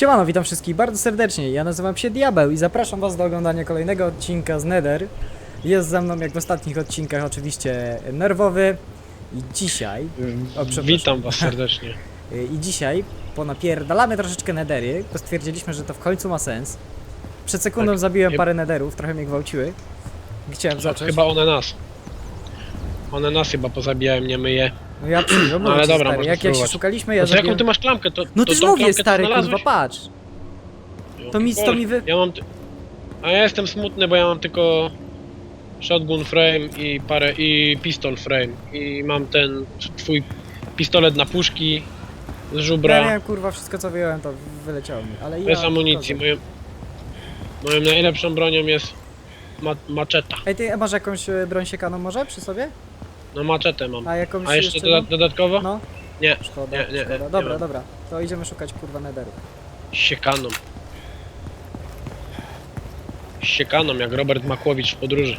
Siemano, witam wszystkich bardzo serdecznie. Ja nazywam się Diabeł i zapraszam was do oglądania kolejnego odcinka z Nether. Jest ze mną, jak w ostatnich odcinkach, oczywiście Nerwowy. I dzisiaj... O, przepraszam. Witam was serdecznie. Y, I dzisiaj ponapierdalamy troszeczkę Nethery, bo stwierdziliśmy, że to w końcu ma sens. Przed sekundą Tak. zabiłem parę Netherów, trochę mnie gwałciły. Chciałem zacząć. Chyba one nas. One nas chyba pozabijają, nie myje. No ja przyjąłem, No, ale dobra, stary. można Jak, jak się spróbować. szukaliśmy, ja to jaką zabiłem... ty masz klamkę? To, No to ty tą mówię, klamkę ty stary, kurwa, znalazłeś? patrz. To mi- to mi wy- Ja mam... ty- A ja jestem smutny, bo ja mam tylko... Shotgun frame i parę... i pistol frame. I mam ten twój pistolet na puszki z Ja żubra. miałem, kurwa, wszystko co wyjąłem, to wyleciało mi, ale ja... Bez amunicji. Moją, moją najlepszą bronią jest ma, maczeta. Ej, ty masz jakąś e, broń siekaną może przy sobie? No maczetę mam. A jakąś A jeszcze doda dodatkowo? No, Nie, szkoda, nie, nie, szkoda. nie Dobra, mam. dobra, to idziemy szukać kurwa nederu. siekaną. Siekaną, jak Robert Makłowicz w podróży.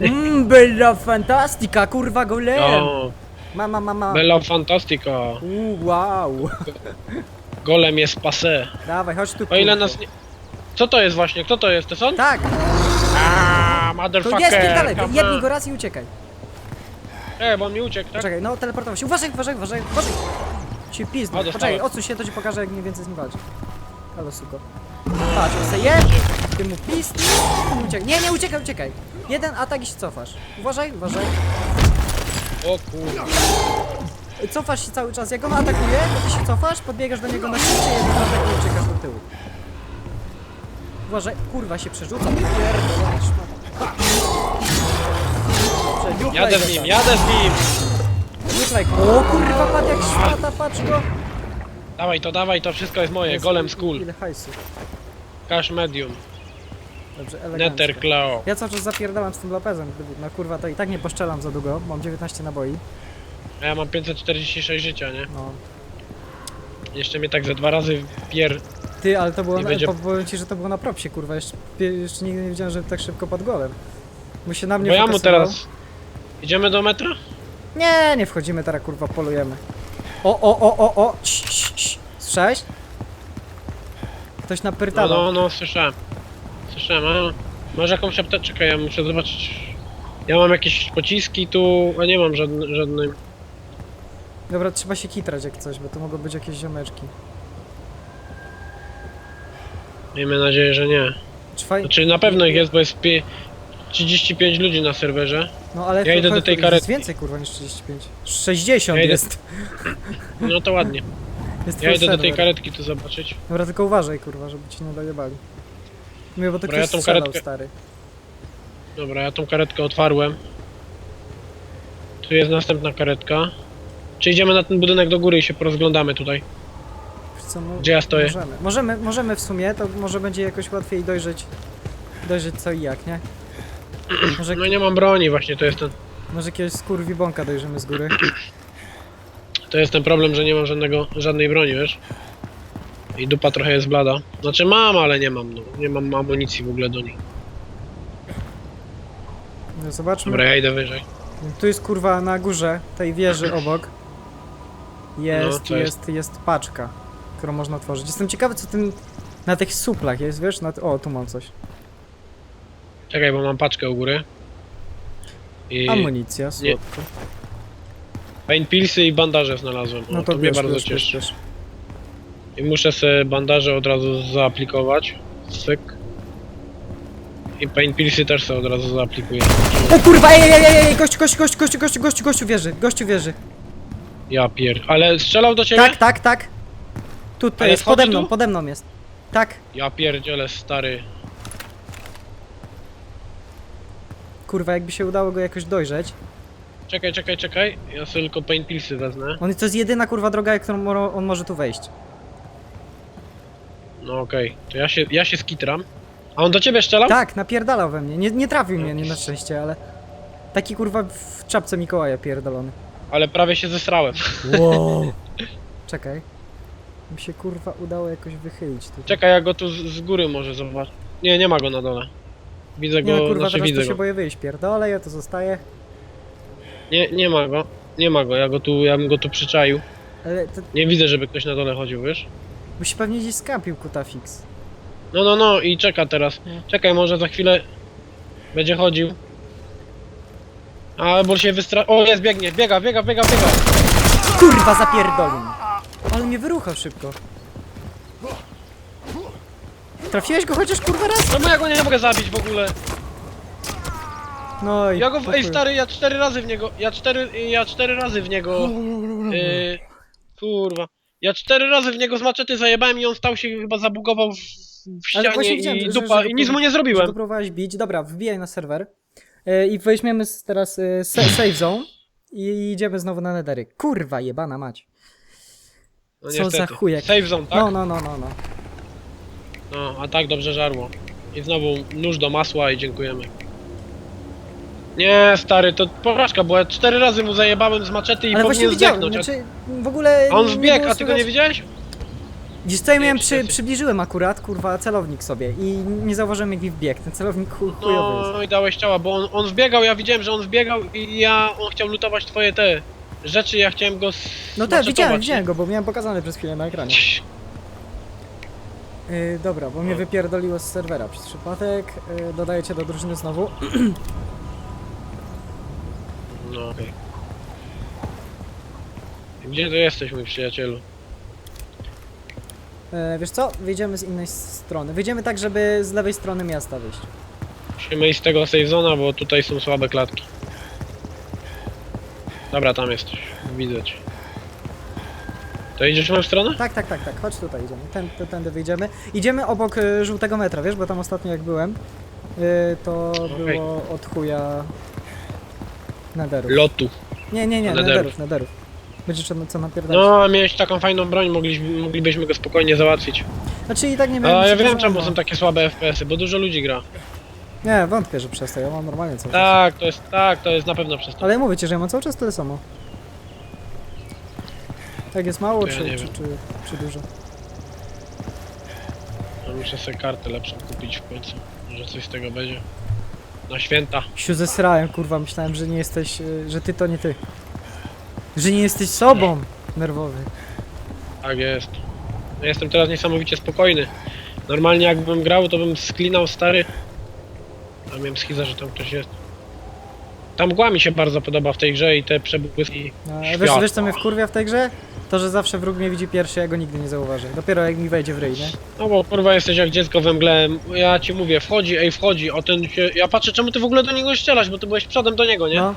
Mmm, bella fantastica, kurwa golem! O, Mama, mama. Bella Fantastica. Uuu, wow. Golem jest passé. Dawaj, chodź tu, O ile kurwo. nas nie... Co to jest właśnie? Kto to jest? To są? Tak, to motherfucker! jest, dalej, come jednij on. go raz i uciekaj. Ej, bo on mi uciekł, tak? Poczekaj, no teleportował się. Uważaj, uważaj, uważaj, uważaj. Ci pizdu. O, dostałem. Poczekaj, odsuń się, to ci pokażę, jak mniej więcej z nim walczyć. Halo, suko. Patrz, on se je, ty mu pizd, uciekaj. Nie, nie, uciekaj, uciekaj. Jeden atak i się cofasz. Uważaj, uważaj. O kurwa. Cofasz się cały czas. Jak on atakuje, to ty się cofasz, podbiegasz do niego na szybcie, jeden atak i uciekasz do tyłu. Uważaj, kurwa się przerzuca. Jadę go z nim, tam. jadę z nim! Go. O kurwa, padł jak szmata, patrz go. Dawaj to, dawaj to, wszystko jest moje. Golem Skull, Ile hajsu. Cash Medium, Dobrze, elegancko. Nether Claw. Ja cały czas zapierdalam z tym Lopezem, gdyby, no kurwa, to i tak nie poszczelam za długo, mam 19 naboi, A ja mam 546 życia, nie? no. Jeszcze mnie tak ze dwa razy pier... Ty, ale to było, I na, będzie- powiem ci, że to było na propsie, kurwa, jeszcze, jeszcze nigdy nie widziałem, że tak szybko pod golem. Bo się na mnie Bo ja mu teraz... Idziemy do metra? Nie, nie wchodzimy teraz, kurwa, polujemy. O, o, o, o, o, Cii, cii, cii. Słyszałeś? Ktoś No, napyrtał. no, no, słyszałem. Słyszałem, a... Masz jakąś apteczkę? Ja muszę zobaczyć... Ja mam jakieś pociski tu, a nie mam żadnej... żadnej... Dobra, trzeba się kitrać jak coś, bo to mogą być jakieś ziomeczki. Miejmy nadzieję, że nie. Trwaj... Znaczy na pewno ich jest, bo jest pie... 35 ludzi na serwerze. No ale Ja idę to- do tej to karetki. Jest więcej, kurwa, niż 35. 60 Ja idę- jest. No to ładnie. jest Ja full idę do tej serwer. karetki tu zobaczyć. Dobra, tylko uważaj, kurwa, żeby ci nie dojebali. Mówię, bo to Dobra, ktoś ja tą strzelał, karetkę- stary. Dobra, ja tą karetkę otwarłem. Tu jest następna karetka. Czy idziemy na ten budynek do góry i się porozglądamy tutaj? Wiesz Co, Gdzie ja stoję? Możemy. możemy, możemy w sumie, to może będzie jakoś łatwiej dojrzeć, dojrzeć co i jak, nie? Może, No nie mam broni właśnie, to jest ten, może jakiegoś skurwibąka dojrzymy z góry. to jest ten problem, że nie mam żadnego, żadnej broni, wiesz? I dupa trochę jest blada. Znaczy mam, ale nie mam, no. Nie mam amunicji w ogóle do niej. No, zobaczmy. Dobra, ja idę wyżej. Tu jest kurwa na górze tej wieży obok. Jest, No, to jest, jest, paczka, którą można otworzyć. Jestem ciekawy, co tym na tych suplach jest, wiesz? Na, o, tu mam coś. Czekaj, bo mam paczkę u góry. I Amunicja, słodko. pain pillsy i bandaże znalazłem. O, No to, mnie wiesz, bardzo wiesz, wiesz, cieszy. wiesz. I muszę sobie bandaże od razu zaaplikować. Syk. I pain pillsy też sobie od razu zaaplikuję. O kurwa, ej, ej, ej, ej, gościu, gościu, gościu, gościu, gościu, gościu, gościu wieży, gościu wieży. Ja pier... Ale strzelał do ciebie? Tak, tak, tak. Tutaj Ale jest, wchodzi pode mną, tu? pode mną jest. Tak, Ja pierdzielę, stary. Kurwa, jakby się udało go jakoś dojrzeć. Czekaj, czekaj, czekaj. Ja sobie tylko pain pillsy wezmę. On to jest jedyna kurwa droga, którą mo- on może tu wejść. No okej. To ja się, ja się skitram. A on do ciebie strzelał? Tak, napierdalał we mnie. Nie, nie trafił mnie, nie na szczęście, ale... Taki kurwa w czapce Mikołaja pierdolony. Ale prawie się zesrałem. Wow. Czekaj. Mi się kurwa udało jakoś wychylić tutaj. Czekaj, ja go tu z, z góry może zobacz. Nie, nie ma go na dole. Widzę Nie go, no kurwa, znaczy teraz widzę to się go. boję wyjść. Pierdolę, ja to zostaję. Nie, nie ma go. Nie ma go, ja go tu, ja bym go tu przyczaił. Ale to, Nie widzę, żeby ktoś na dole chodził, wiesz? Bo się pewnie gdzieś skampił Kutafix. No, no, no i czeka teraz. Nie. Czekaj, może za chwilę będzie chodził. A, bo się wystra... O, jest, biegnie, biega, biega, biega, biega. Kurwa, zapierdolił. Ale mnie wyruchał szybko. Trafiłeś go chociaż kurwa raz? No bo ja go nie mogę zabić w ogóle. No i Ja go, ej stary, ja cztery razy w niego, ja cztery, ja cztery razy w niego, yy, kurwa. Ja cztery razy w niego z maczety zajebałem i on stał się chyba zabugował w, w Ale właśnie ścianie widziałem, i że- dupa, że i nic mu nie Że zrobiłem. go próbowałeś bić. Dobra, wbijaj na serwer. E, I weźmiemy s- teraz e, sa- save zone. I idziemy znowu na nedery. Kurwa, jebana mać. No Co za niestety. chujek. Save zone, tak? No, no, no, no, no. No, a tak dobrze żarło. I znowu nóż do masła i dziękujemy. Nie, stary, to porażka, bo ja cztery razy mu zajebałem z maczety i Ale właśnie powinien widziałem, zdechnąć. znaczy w ogóle. A on wbiegł, było a ty go nie widziałeś? Co, ja miałem przy, przybliżyłem akurat, kurwa, celownik sobie i nie zauważyłem jak mi wbiegł. Ten celownik chuj, chujowy jest. No i dałeś ciała, bo on, on wbiegał, ja widziałem, że on wbiegał i ja, on chciał lutować twoje te rzeczy, ja chciałem go No tak, widziałem, widziałem go, bo miałem pokazane przez chwilę na ekranie. Yy, dobra, bo mnie wypierdoliło z serwera przez przypadek. Yy, dodaję cię do drużyny znowu. No okej. Gdzie to jesteś, mój przyjacielu? E, wiesz co? Wyjdziemy z innej strony. Wyjdziemy tak, żeby z lewej strony miasta wyjść. Musimy iść z tego safe zona, bo tutaj są słabe klatki. Dobra, tam jesteś. Widzę cię. To idziesz w moją stronę? Tak, tak, tak, tak. Chodź tutaj idziemy. Ten, ten, tędy wyjdziemy. Idziemy obok e, żółtego metra, wiesz, bo tam ostatnio jak byłem, e, to Okej. było od chuja nederów. Lotu. Nie, nie, nie, Nederów. nederów, nederów. Będzie co, co napierdalać. No, a miałeś taką fajną broń, mogliśmy, moglibyśmy go spokojnie załatwić. Znaczy i tak nie miałem A ja nic wiem czemu są takie słabe FPS-y, bo dużo ludzi gra. Nie, wątpię, że przez to. Ja mam normalnie cały czas. Tak, to jest, tak, to jest na pewno przez to. Ale mówię ci, że ja mam cały czas tyle samo. Tak jest mało, ja czy, nie czy, wiem. czy, czy dużo? No, muszę sobie kartę lepszą kupić w końcu. Może coś z tego będzie. Na święta. Się zesrałem, kurwa, myślałem, że nie jesteś, y, że ty to nie ty. Że nie jesteś sobą, nerwowy. Tak jest. Ja jestem teraz niesamowicie spokojny. Normalnie jakbym grał, to bym sklinał stary. A miałem schizę, że tam ktoś jest. Tam mgła mi się bardzo podoba w tej grze i te przebłyski. No, a wiesz, wiesz co mnie wkurwia w tej grze? To, że zawsze wróg mnie widzi pierwszy, ja go nigdy nie zauważę. Dopiero jak mi wejdzie w ryj, nie? No bo kurwa jesteś jak dziecko we mgle. Ja ci mówię, wchodzi, ej wchodzi, o ten się. Ja patrzę czemu ty w ogóle do niego strzelasz, bo ty byłeś przodem do niego, nie? No,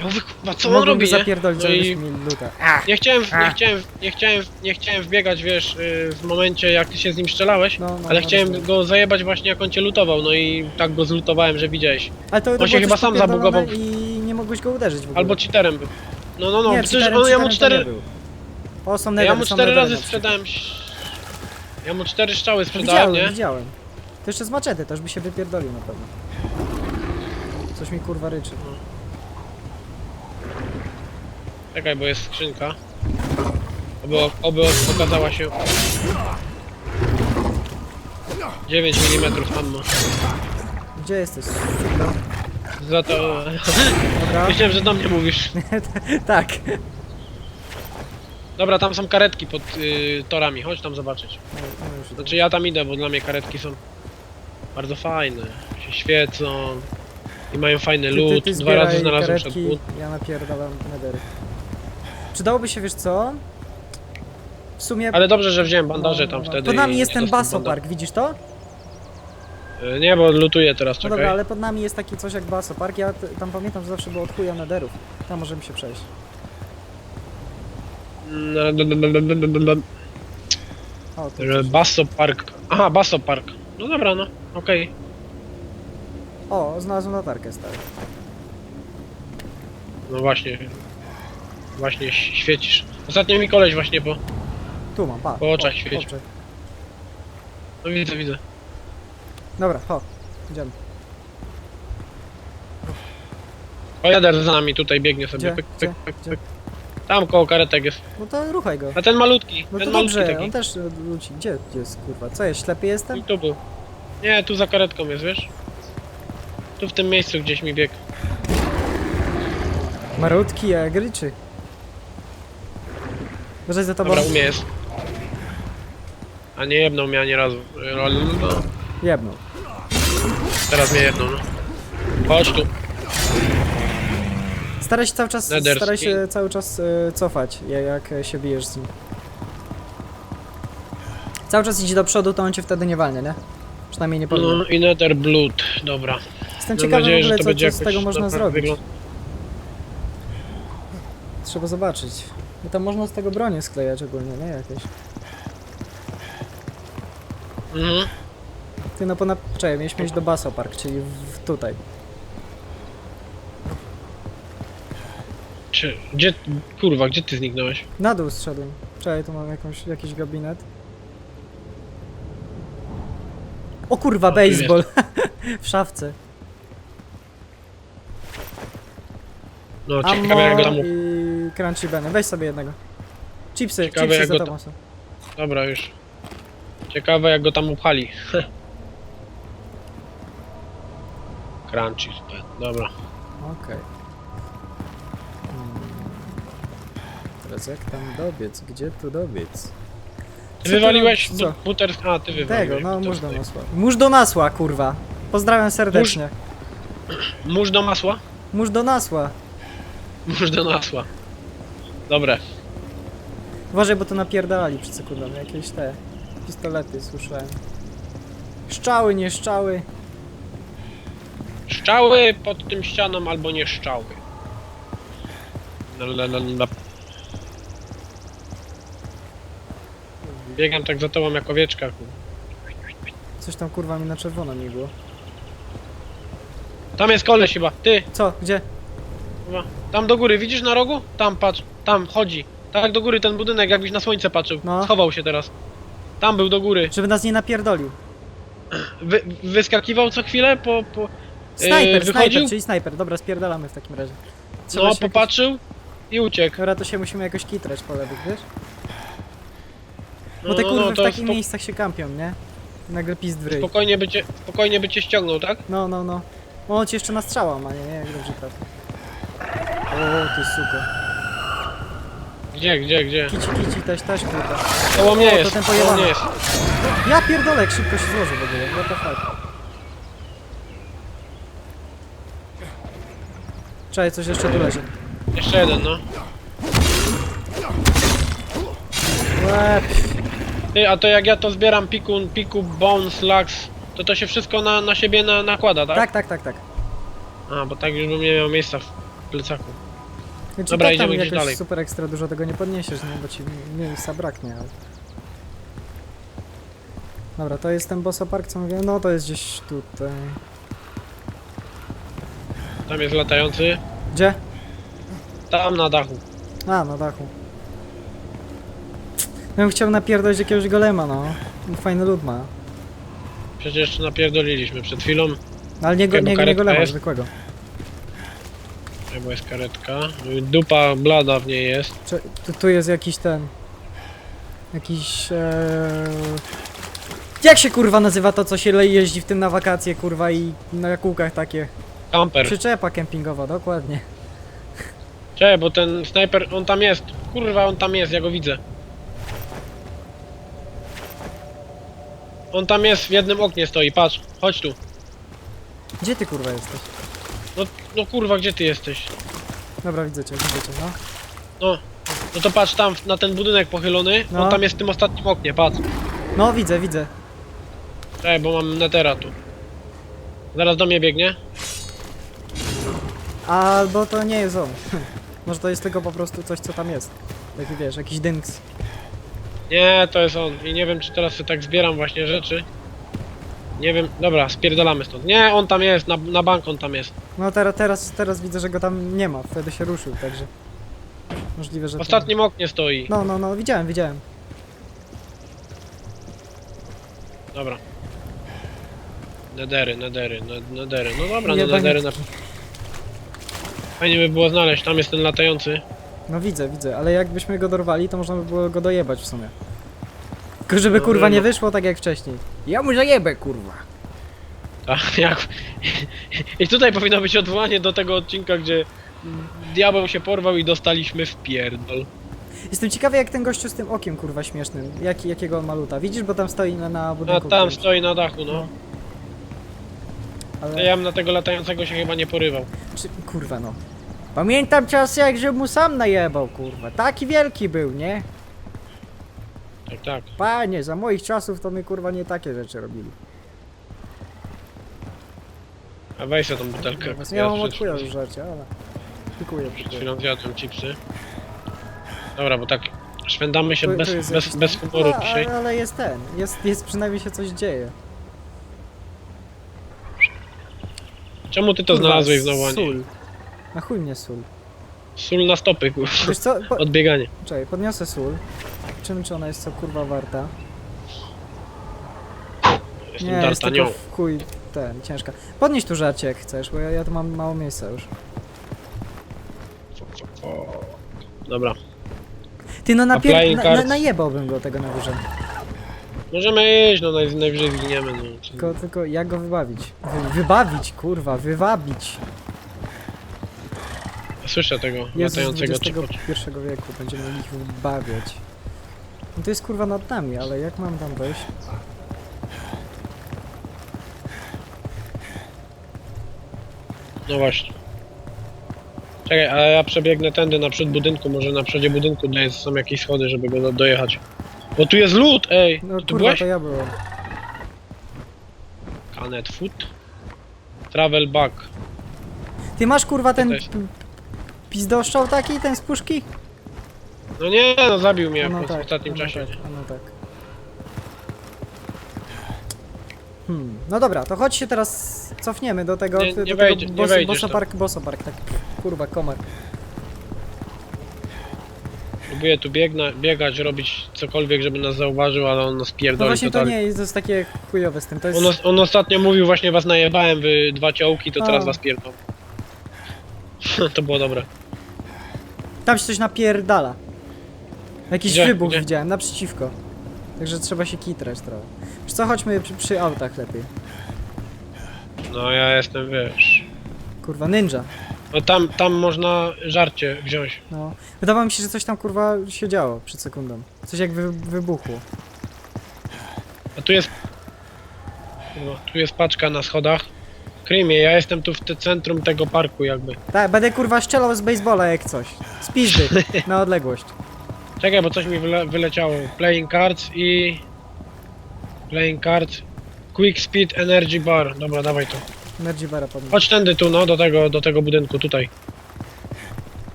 Ja mówię, kurwa, co on mogłem robi, go nie? zapierdolić, No żebyś i nie chciałem, nie chciałem, nie chciałem, nie chciałem wbiegać, wiesz, yy, w momencie jak ty się z nim strzelałeś. No, no, Ale no, chciałem rozumiem. go zajebać właśnie jak on cię lutował, no i tak go zlutowałem, że widziałeś. Ale to, to On się było chyba coś sam popierdolone zabugował. I nie mogłeś go uderzyć w ogóle. Albo cheaterem był. No, no, no, nie, przecież on, ja mu cztery. O, są ja mu cztery razy sprzedałem, ja mu cztery strzały No sprzedałem, Widziałem, nie? widziałem. To jeszcze z maczety, to już by się wypierdolił na pewno. Coś mi kurwa ryczy. Czekaj, bo jest skrzynka. Oby, oby pokazała się... 9 mm ammo. Gdzie jesteś? Za to... Dobra. Myślałem, że do mnie mówisz. tak. Dobra, tam są karetki pod y, torami, chodź tam zobaczyć. No, no już. Znaczy ja tam idę, bo dla mnie karetki są bardzo fajne. Się świecą i mają fajny Ty- ty- loot. ty Dwa razy zbieraj znalazłem karetki, shotgun. Ja napierdalam nedery. Przydałoby się, wiesz co? W sumie... Ale dobrze, że wziąłem bandaże tam no, wtedy. Pod nami jest ten dostał Baso banda- Park, widzisz to? Y, Nie, bo lutuję teraz, No czekaj. dobra, ale pod nami jest taki coś jak Baso Park. Ja t- tam pamiętam, że zawsze było od chuja nederów. Tam możemy się przejść. Mm. O, Basso Park. Aha, Basso Park. No dobra, no, okej. O, znalazłem latarkę, stary. No właśnie. Właśnie ś- świecisz. Ostatnio mi koleś właśnie, bo... Tu mam, pa. Po oczach świeci. No widzę, widzę. Dobra, ho. Idziemy. O, jader za nami tutaj biegnie sobie. Gdzie? Pyk, Gdzie? pyk, pyk, Gdzie? pyk. Tam koło karetek jest. No to ruchaj go. A ten malutki, No ten malutki dobrze, taki. on też e, ludzi. Gdzie gdzie jest kurwa? Co jest, ślepy jestem? I tu był. Nie, tu za karetką jest, wiesz? Tu w tym miejscu gdzieś mi biegł. Marutki, jak ryczy. Uważaj za tobą. Dobra, u mnie jest. A nie jedną mnie ani razu. No, Jebnął. Teraz mnie jedną, no. Chodź tu. Staraj się cały czas, Nether staraj skin. się cały czas e, cofać, ja- jak e, się bijesz z nim. Cały czas idź do przodu, to on cię wtedy nie walnie, nie? Przynajmniej nie powinien. No i Nether Blood, dobra. Jestem Mam ciekawy nadzieję, w ogóle, to co, będzie co z jakoś tego można naprawdę zrobić. wygląd- Trzeba zobaczyć. Bo tam można z tego bronię sklejać ogólnie, nie? Jakieś. Mhm. Ty no ponad... Czekaj, mieliśmy iść do Basso Park, czyli w, tutaj. Czy, gdzie, kurwa, gdzie ty zniknąłeś? Na dół zszedłem. Czekaj, tu mam jakąś, jakiś gabinet. O kurwa, tu baseball! w szafce. No, ciekawe jak go tam... Ammo i crunchy beny. Weź sobie jednego. Chipsy, Ciekawe, chipsy jak za go tobą są. Dobra, już. Ciekawe jak go tam upchali. Crunchy sped. Dobra. Okej. Hmm. Teraz jak tam dobiec? Gdzie tu dobiec? Ty Co wywaliłeś co? buter... A, ty wywaliłeś. Tego, no buter mórz do nasła. Mórz do nasła, kurwa. Pozdrawiam serdecznie. Mórz do masła? Mórz do nasła. Mórz do masła. Dobre. Uważaj, bo to napierdalali przed sekundą. Jakieś te pistolety słyszałem. Szczały, nie szczały. Szczały pod tym ścianą albo nie szczały. No, no. Biegam tak za tobą jak owieczka. Coś tam kurwa mi na czerwono nie było. Tam jest koleś chyba. Ty, Co? Gdzie? Kurwa. Tam do góry, widzisz na rogu? Tam patrz, tam chodzi. Tak do góry ten budynek, jakbyś na słońce patrzył. No. Schował się teraz. Tam był do góry. Żeby nas nie napierdolił. Wy, wyskakiwał co chwilę po. po Snajper, wychodził? snajper, czyli snajper. Dobra, spierdalamy w takim razie. Trzeba no, się jakoś- popatrzył i uciekł. Dobra, to się musimy jakoś kitrać po lewych, wiesz? Bo No, te kurwy no, w takich spo, miejscach się kampią, nie? Nagle pizd w ryj. spokojnie, by cię, spokojnie by cię ściągnął, tak? No, no, no. O, on ci jeszcze nastrzała, ma, nie? Jak dobrze trafi. O, ty suko. Gdzie, gdzie, gdzie? Kici, kici, taś, taś, kurwa. Koło mnie O, to jest, ten koło pojebany. mnie jest. Ja pierdolę, jak szybko się złoży w ogóle. What the fuck. Czekaj, coś jeszcze tu leży. Jeszcze jeden, no. Łeb. Ty, a to jak ja to zbieram piku, piku, bones, lax, to to się wszystko na, na siebie na, nakłada, tak? Tak, tak, tak, tak. A, bo tak już bym nie miał miejsca w plecaku. Znaczy, Dobra, tak tam idziemy gdzieś jakoś dalej. super ekstra dużo tego nie podniesiesz, nie? Bo ci miejsca braknie, ale... Dobra, to jest ten Bosso Park, co mówię? No, to jest gdzieś tutaj. Tam jest latający. Gdzie? Tam na dachu. A, na dachu. Ja bym chciał napierdolić jakiegoś golema, no. Fajny lud ma. Przecież napierdoliliśmy przed chwilą. Ale nie, go, bo nie, nie karetka golema, jest. zwykłego. Jest karetka. Dupa blada w niej jest. Czy, tu, tu jest jakiś ten... Jakiś... Ee... Jak się kurwa nazywa to, co się le- jeździ w tym na wakacje, kurwa, i na kółkach takie? Kamper. Przyczepa kempingowa, dokładnie. Cze, bo ten snajper, on tam jest. Kurwa, on tam jest, ja go widzę. On tam jest, w jednym oknie stoi, patrz. Chodź tu. Gdzie ty kurwa jesteś? No, no kurwa, gdzie ty jesteś? Dobra, widzę cię, widzę cię, no. No. No to patrz tam, na ten budynek pochylony. No. On tam jest w tym ostatnim oknie, patrz. No, widzę, widzę. Cze, bo mam netera tu. Zaraz do mnie biegnie. Albo to nie jest on. Może to jest tylko po prostu coś, co tam jest. Taki wiesz, jakiś dynks. Nie, to jest on. I nie wiem, czy teraz sobie tak zbieram właśnie rzeczy. Nie wiem, dobra, spierdalamy stąd. Nie, on tam jest, na, na bank on tam jest. No teraz, teraz, teraz widzę, że go tam nie ma, wtedy się ruszył, także... Możliwe, że... W to- ostatnim oknie stoi. No, no, no, widziałem, widziałem. Dobra. Nedery, nedery, ne- nedery. No dobra, no nedery na... Fajnie by było znaleźć, tam jest ten latający. No widzę, widzę, ale jakbyśmy go dorwali, to można by było go dojebać w sumie. Tylko żeby No, kurwa no. nie wyszło tak jak wcześniej. Ja mu zajebę, kurwa. Tak, jak... I tutaj powinno być odwołanie do tego odcinka, gdzie diabeł się porwał i dostaliśmy w pierdol. Jestem ciekawy jak ten gościu z tym okiem kurwa śmiesznym, jak, jakiego on maluta. Widzisz, bo tam stoi na, na A budynku. tam którymś. stoi na dachu, no. No. Ale... ja bym na tego latającego się chyba nie porywał. Czy, kurwa no. Pamiętam czasy jak że mu sam najebał kurwa. Taki wielki był, nie? Tak, tak. Panie, za moich czasów to my kurwa nie takie rzeczy robili. A weź tą butelkę. Właśnie ja mam od chuja żarcia, ale... Dziękuję. Przed chwilą zjadłem chipsy. Dobra, bo tak szwendamy się Tu- bez, jest bez, jakiś bez humoru A, dzisiaj. Ale jest ten, jest, jest przynajmniej się coś dzieje. Czemu ty to Kurwa, znalazłeś znowu, a nie? Sól. Na chuj mnie sól. Sól na stopy, kurwa. Wiesz co, po, Odbieganie. czekaj, podniosę sól. Czym czy ona jest co kurwa warta? Jestem Nie, jest tylko w chuj ten, ciężka. Podnieś tu żarcie jak chcesz, bo ja, ja tu mam mało miejsca już. Dobra. Ty no napier... Na, na, cards? najebałbym go tego na górze. Możemy iść, no naj, najwyżej zginiemy. No. Tylko, tylko jak go wybawić? Wy, wybawić, kurwa, wywabić. Słyszę tego Jezus latającego czepocza. XXI wieku, będziemy ich wybawiać. No to jest kurwa nad nami, ale jak mam tam wejść? No właśnie. Czekaj, a ja przebiegnę tędy na przód budynku, może na przodzie budynku są jakieś schody, żeby go do, dojechać. Bo tu jest lód, ej! No tu kurwa, byłeś? to ja byłem. Canet food. Travel back. Ty masz kurwa ten p- pizdoszczał taki, ten z puszki? No nie, no zabił mnie no po, w ostatnim no czasie. Tak, no tak. Hmm, no dobra, to chodź się teraz cofniemy do tego, Nie- do nie tego wejdzie- nie boss, wejdziesz bossa tam. park, bossa park, tak kurwa, komar. Próbuję tu biegna, biegać, robić cokolwiek, żeby nas zauważył, ale on nas No pierdoli właśnie to totalnie. nie jest, to jest takie chujowe z tym, to jest... On, os- on ostatnio mówił właśnie was najebałem, wy dwa ciołki, to A. teraz was pierdolą. to było dobre. Tam się coś napierdala. Jakiś Gdzie? wybuch Gdzie? widziałem, naprzeciwko. Także trzeba się kitrać trochę. Wiesz co, chodźmy przy, przy autach lepiej. No ja jestem, wiesz... Kurwa, ninja. No tam, tam można żarcie wziąć. No. Wydawało mi się, że coś tam kurwa się działo przed sekundą. Coś jak wy, wybuchło. A tu jest... No, tu jest paczka na schodach. Kryj mnie, ja jestem tu w te centrum tego parku jakby. Tak, będę kurwa strzelał z baseballa jak coś. Z pizdy, na odległość. Czekaj, bo coś mi wyle wyleciało. Playing cards i... Playing cards. Quick speed energy bar. Dobra, dawaj to. Energy bara podnieść. Chodź tędy tu, no, do tego, do tego budynku, tutaj.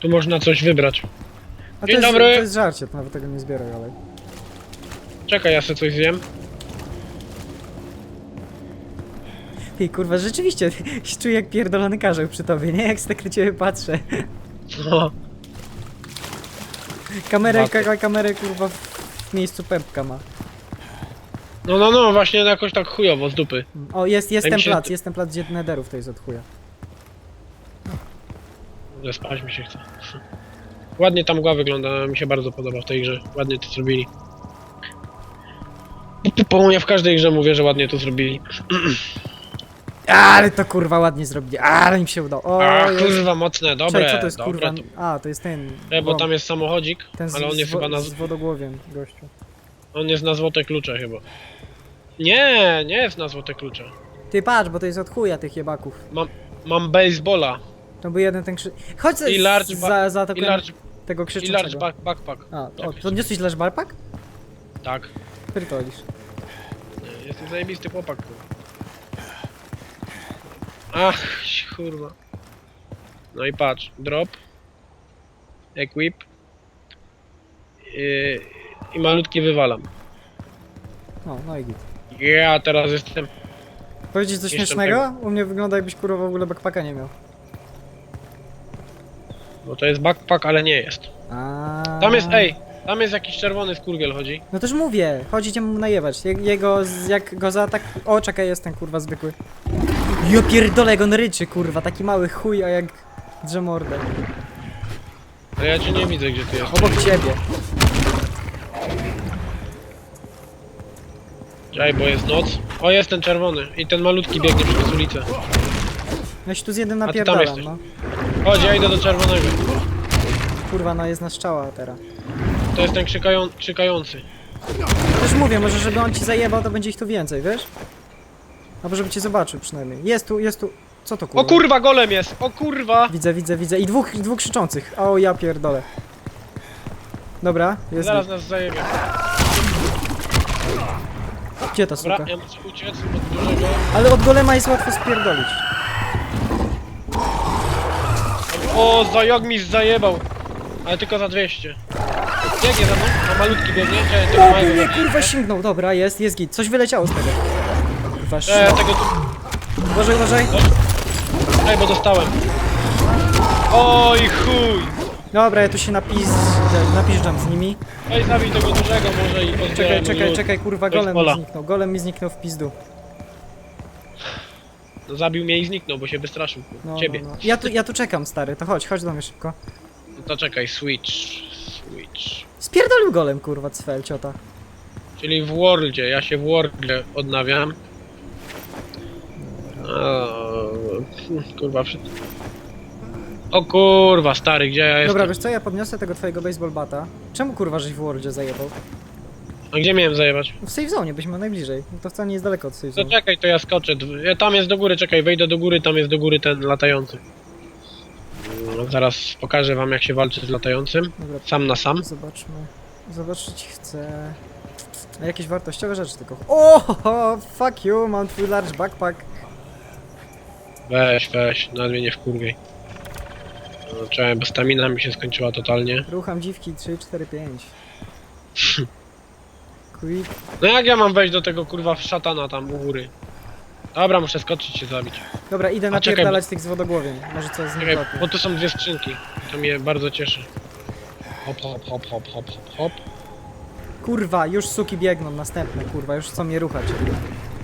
Tu można coś wybrać. A to Dzień jest, dobry. to jest żarcie, to nawet tego nie zbieraj, ale... Czekaj, ja sobie coś zjem. Ty kurwa, rzeczywiście, się czuję jak pierdolony karzeł przy tobie, nie? Jak tak na ciebie patrzę. No. Kamerę, Baty. ka, kamerę kurwa w miejscu pępka ma. No, no, no, właśnie jakoś tak chujowo z dupy. O, jest, jest ten mi się, plac, jest ten plac, gdzie nederów to jest od chuja. Że spać mi się chce. Ładnie ta mgła wygląda, mi się bardzo podoba w tej grze. Ładnie to zrobili. Po ja w każdej grze mówię, że ładnie to zrobili. Ale to kurwa ładnie zrobili, ale im się udało. O, A jest. kurwa, mocne, dobre. Czekaj, co to jest dobre kurwa? To. A, to jest ten. E, bo tam jest samochodzik, ten z, ale on jest z, wo- chyba na, z wodogłowiem, gościu. On jest na złote klucze chyba. Nie, nie jest na złote klucze. Ty patrz, bo to jest od chuja tych jebaków. Mam baseballa To był jeden ten krzy... Chodź I large ba- za, za i large, tego i krzyczącego. large back, backpack. A, o, Tak. podniosłeś large barpak? Tak. Pierdolisz. Jestem zajebisty chłopak. kurwa. Ach, kurwa. No i patrz, drop, equip i, i malutki wywalam. No, no i git. Ja teraz jestem. Powiedzieć coś Jeszcze śmiesznego? U mnie wygląda jakbyś kurwa w ogóle backpacka nie miał. Bo to jest backpack, ale nie jest. A. Tam jest, ej, tam jest jakiś czerwony skurgiel chodzi. No też mówię, chodzicie mu najewać. Jak, jego, z- jak go zaatak... O, czekaj, jest ten kurwa zwykły. Jo pierdolę, jak on ryczy, kurwa, taki mały chuj, a jak drze mordę. Ale ja cię nie widzę, gdzie ty jesteś. Obok ciebie. Czekaj, bo jest noc. O, jest ten czerwony. I ten malutki biegnie przez ulicę. Ja się tu z jednym A ty tam napierdalam, jesteś. no. Chodź, ja idę do czerwonego. kurwa, no jest na strzała teraz. To jest ten krzykają, krzykający. Też mówię, może żeby on ci zajebał, to będzie ich tu więcej, wiesz? Albo żeby cię zobaczył przynajmniej. Jest tu, jest tu. Co to kurwa? O kurwa, golem jest! O kurwa! Widzę, widzę, widzę. I dwóch, dwóch krzyczących. O, ja pierdolę. Dobra, jest. Zaraz nas zajebie. Gdzie ta Dobra, suka? ja muszę uciec od dużego. Ale od golema jest łatwo spierdolić. O, za jak mi zajebał! Ale tylko za 200. Biegnie za mną, ma malutki biegnie, czy tego O, małego nie, biegnie. kurwa sięgnął. Dobra, jest, jest git. Coś wyleciało z tego. Kurwa, E, szybko. tego tu... Uważaj, uważaj. Ej, bo dostałem. Oj chuj! Dobra, ja tu się napiszczam z nimi. Ej, zabij tego dużego może i Czekaj, czekaj, lód. czekaj, kurwa, golem mi pola. zniknął. Golem mi zniknął w pizdu. No, zabił mnie i zniknął, bo się wystraszył. No, Ciebie. No, no. Ja, tu, ja tu czekam, stary, to chodź, chodź do mnie szybko. No to czekaj, switch. Switch. Spierdolił golem, kurwa, cfel, ciota. Czyli w Worldzie, ja się w Worldzie odnawiam. Eee, kurwa, przy... O kurwa, stary, gdzie ja jestem? Dobra, wiesz co, ja podniosę tego twojego baseball bata. Czemu kurwa żeś w Worldzie zajebał? A gdzie miałem zajebać? W safe zone byśmy najbliżej. No to wcale nie jest daleko od safe To zone. czekaj, to ja skoczę. Dw- Ja, tam jest do góry, czekaj, wejdę do góry, tam jest do góry ten latający. No, zaraz pokażę wam jak się walczy z latającym. Dobra, Sam na sam. zobaczmy. Zobaczyć chcę... A jakieś wartościowe rzeczy tylko. O, fuck you, mam twój large backpack. Weź, weź, nawet mnie nie wkurwiej. Czekaj, bo stamina mi się skończyła totalnie. Rucham dziwki 3, 4, 5. Quick. No jak ja mam wejść do tego kurwa szatana tam u góry? Dobra, muszę skoczyć się zabić. Dobra, idę A czekaj, napierdalać tych z wodogłowień. Może co z nich Czekaj, łapie. bo tu są dwie skrzynki. To mnie bardzo cieszy. Hop, hop, hop, hop, hop, hop, hop. Kurwa, już suki biegną, następne, kurwa, już chcą mnie ruchać.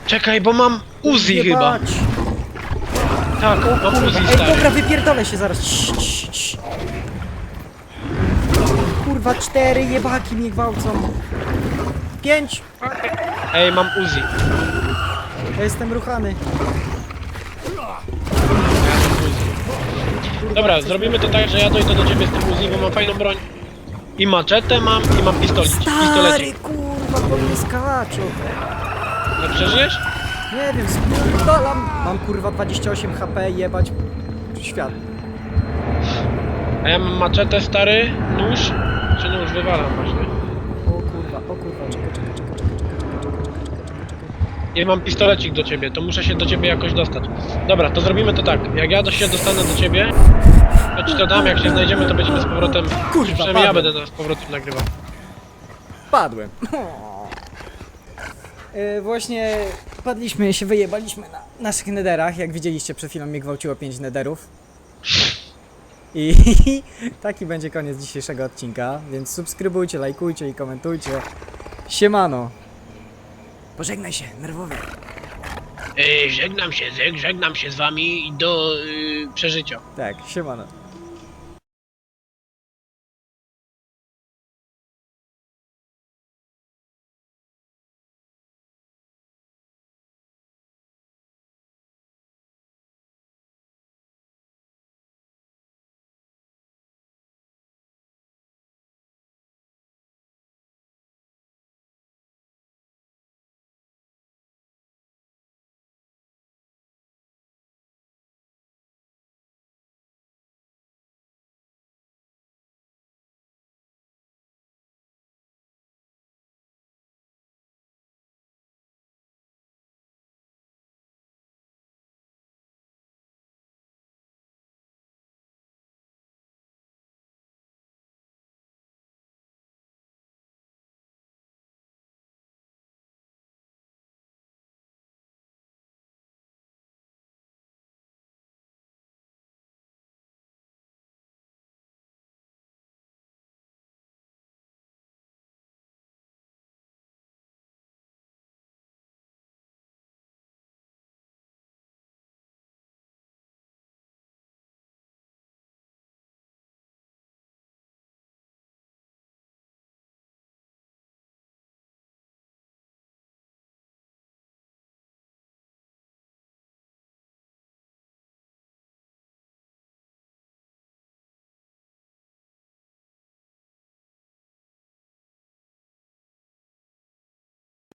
Czekaj, bo mam Uzi chyba. Jebać. Tak, Uzi ej, stary. dobra, wypierdolę się zaraz. Cii, cii, cii. Kurwa, cztery jebaki mnie gwałcą. Pięć. Ej, mam Uzi. Ja jestem ruchany. Dobra, zrobimy to tak, że ja dojdę do ciebie z tym Uzi, bo mam fajną broń. I maczetę mam, i mam pistolet. Stary, Pistolecik. kurwa, po mnie skaczą. No przeżyjesz? Nie wiem, spierdalam. Mam kurwa 28 HP, jebać świat. A ja mam maczetę stary, nóż. Czy nóż wywalam właśnie. O kurwa, o kurwa, czekaj, czekaj, czekaj, czekaj, czekaj, czekaj, czekaj, czekaj, czekaj. Mam pistolecik do ciebie, to muszę się do ciebie jakoś dostać. Dobra, to zrobimy to tak. Jak ja do się dostanę do ciebie, to ci to dam, jak się znajdziemy, to będziemy z powrotem. Kurwa, przynajmniej ja padłem. będę z powrotem nagrywał. Padłem. Yy, właśnie padliśmy, się wyjebaliśmy na naszych nederach. Jak widzieliście, przed chwilą mnie gwałciło 5 nederów. I taki będzie koniec dzisiejszego odcinka, więc subskrybujcie, lajkujcie i komentujcie. Siemano. Pożegnaj się, nerwowy. Ej, żegnam się, żegnam się z wami i do yy, przeżycia. Tak, siemano.